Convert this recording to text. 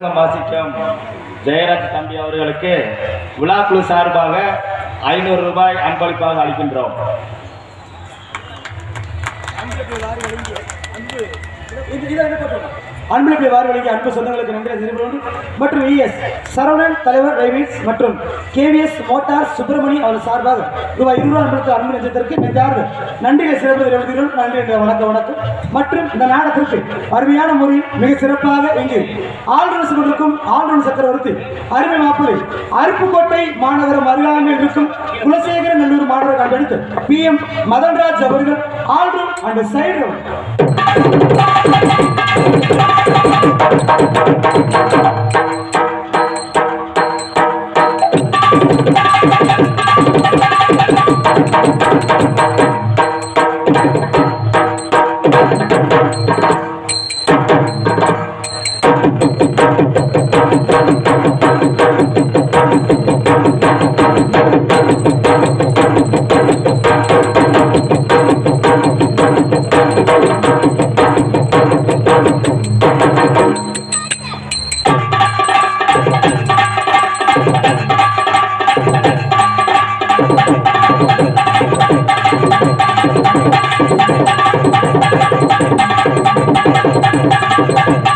வாசிக்கும் ஜெயராஜ் தம்பி அவர்களுக்கு விழாக்குழு சார்பாக ஐநூறு ரூபாய் அன்பளிப்பாக அளிக்கின்றோம் அன்பிலிப்பை வாரி வழங்கிய அன்பு சொந்தங்களுக்கு நன்றி தெரிவித்துக் மற்றும் இஎஸ் சரவணன் தலைவர் ரயில்வேஸ் மற்றும் கேவிஎஸ் மோட்டார் சுப்பிரமணி அவர் சார்பாக ரூபாய் இருநூறு அன்பளுக்கு அன்பு நெஞ்சத்திற்கு நெஞ்சார்ந்து நன்றிகளை சிறப்பு தெரிவிக்கிறோம் நன்றி என்ற வணக்கம் வணக்கம். மற்றும் இந்த நாடகத்திற்கு அருமையான முறையில் மிக சிறப்பாக இங்கு ஆளுநர் கொண்டிருக்கும் ஆளுநர் சக்கரவர்த்தி அருமை மாப்பிள்ளை அருப்புக்கோட்டை மாநகரம் அருகாமையில் இருக்கும் குலசேகரன் நல்லூர் மாணவர் கண்டெடுத்து பி எம் மதன்ராஜ் அவர்கள் ஆல்ரூம் and side Thank you. Oh.